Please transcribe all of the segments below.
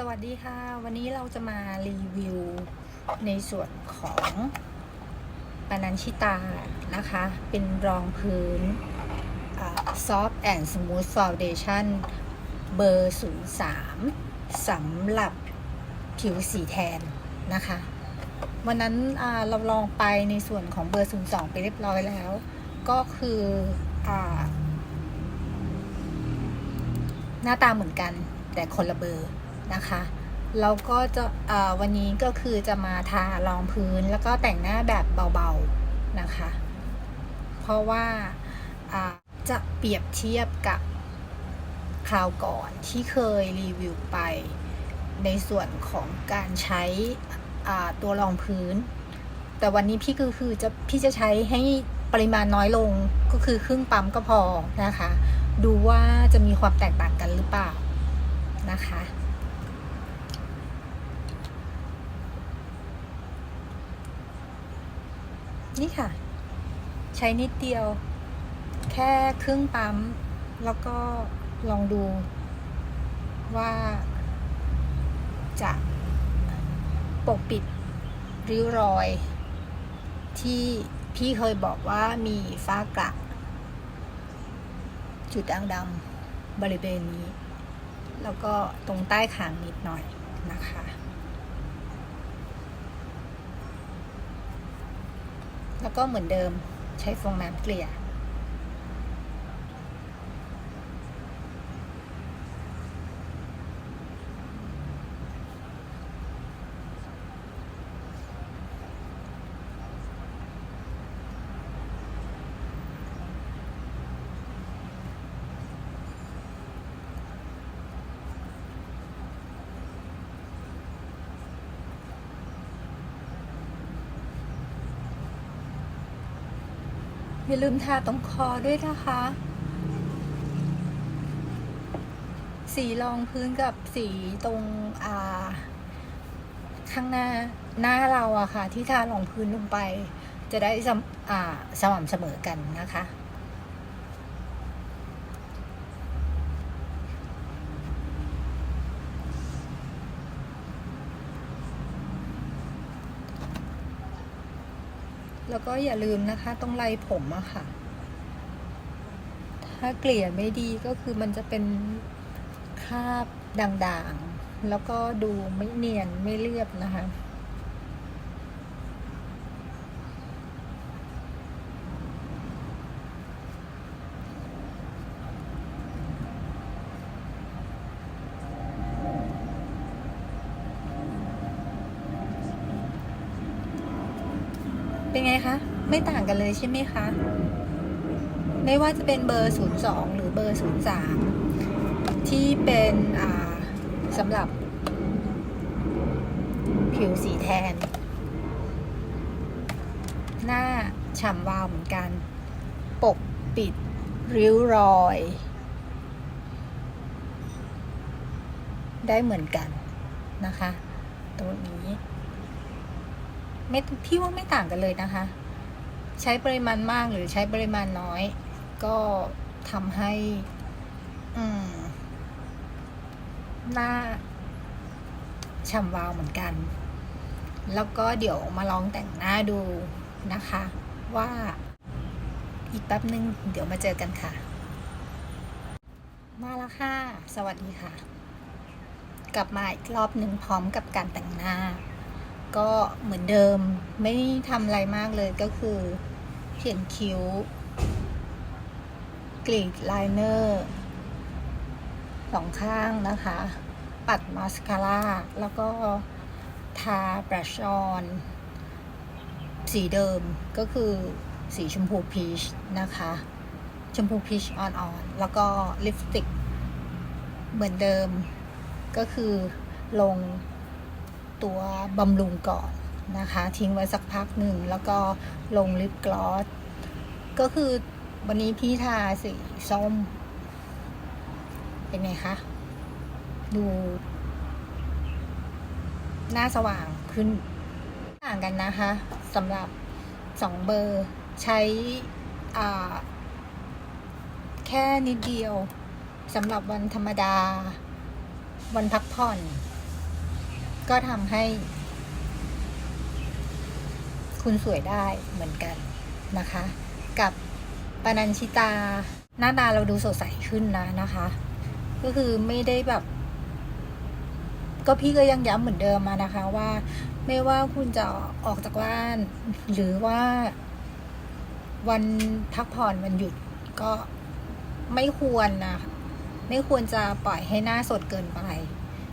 สวัสดีค่ะ วันนี้เราจะมารีวิวในส่วนของปานันชิตานะคะ เป็นรองพื้นซอ่า Soft and Smooth Foundation เบอร์ 03สำหรับผิวสีแทนนะคะ วันนั้นเราลองไปในส่วนของเบอร์ 02 ไปเรียบร้อยแล้ว ก็คืออหน้าตาเหมือนกันแต่คนละเบอร์ นะคะเราก็จะวันนี้ก็คือจะมาทารองพื้นแล้วก็แต่งหน้าแบบเบาๆนะคะ เพราะว่าจะเปรียบเทียบกับคราวก่อนที่เคยรีวิวไป ในส่วนของการใช้ตัวรองพื้น แต่วันนี้พี่คือคือจะพี่จะใช้ให้ปริมาณน้อยลงก็คือครึ่งปั๊มก็พอนะคะ ดูว่าจะมีความแตกต่างกันหรือเปล่านะคะ นี่ค่ะ ใช้นิดเดียว แค่ครึ่งปั๊ม แล้วก็ลองดูว่าจะปกปิดริ้วรอย ที่พี่เคยบอกว่ามีฝ้ากระจุดด่างดำๆบริเวณนี้ แล้วก็ตรงใต้คางนิดหน่อยนะคะ แล้วก็เหมือนเดิมใช้ฟองน้ำเกลี่ย อย่าลืมทาตรงคอด้วยนะคะ สีรองพื้นกับสีตรงอ่า ข้างหน้าหน้าเราอะค่ะ ที่ทารองพื้นลงไป จะได้สมอ่าสม่ำเสมอกันนะคะ แล้วก็อย่าลืมนะคะตรงไรผมอะค่ะ ถ้าเกลี่ยไม่ดีก็คือมันจะเป็นคราบด่างๆ แล้วก็ดูไม่เนียนไม่เรียบนะคะ เป็นไงคะ ไม่ต่างกันเลยใช่ไหมคะ ไม่ว่าจะเป็นเบอร์ 02 หรือเบอร์ 03 ที่เป็นสำหรับผิวสีแทน หน้าฉ่ำวาวเหมือนกัน ปกปิดริ้วรอย ได้เหมือนกันนะคะ ตัวนี้ ไม่พี่ว่าไม่ต่างกันเลยนะคะ ใช้ปริมาณมากหรือใช้ปริมาณน้อย ก็ทำให้ อืม หน้าฉ่ำวาวเหมือนกัน แล้วก็เดี๋ยวมาลองแต่งหน้าดูนะคะ ว่าอีกแป๊บนึง เดี๋ยวมาเจอกันค่ะ มาแล้วค่ะ สวัสดีค่ะ กลับมาอีกรอบหนึ่งพร้อมกับการแต่งหน้า ก็เหมือนเดิมไม่ทำอะไรมากเลยก็คือเขียนคิ้ว กรีดไลเนอร์สองข้างนะคะ ปัดมาสคาร่า แล้วก็ทาบรัชออนสีเดิมก็คือสีชมพูพีชนะคะ ชมพูพีชอ่อนๆ แล้วก็ลิปสติกเหมือนเดิมก็คือลง ตัวบำรุงก่อนนะคะ ทิ้งไว้สักพักหนึ่ง แล้วก็ลงลิปกลอสก็คือวันนี้พี่ทาสีส้ม เป็นไงคะ ดู หน้าสว่างขึ้นต่างกันนะคะสำหรับสองเบอร์ใช้อ่าแค่นิดเดียวสำหรับวันธรรมดา วันพักผ่อน ก็ทำให้ คุณสวยได้เหมือนกันนะคะ กับปนัญชิตา หน้าตาเราดูสดใสขึ้นนะนะคะ ก็คือไม่ได้แบบ ก็พี่ก็ยังย้ำเหมือนเดิมมานะคะว่า ไม่ว่าคุณจะออกจากบ้าน หรือว่าวันพักผ่อนวันหยุดก็ไม่ควรนะ ไม่ควรจะปล่อยให้หน้าสดเกินไป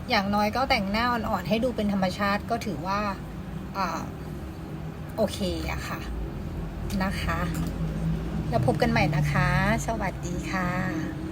อย่างน้อยก็แต่งหน้าอ่อนๆให้ดูเป็นธรรมชาติก็ถือว่าอโอเคอะค่ะนะคะ แล้วพบกันใหม่นะคะ สวัสดีค่ะ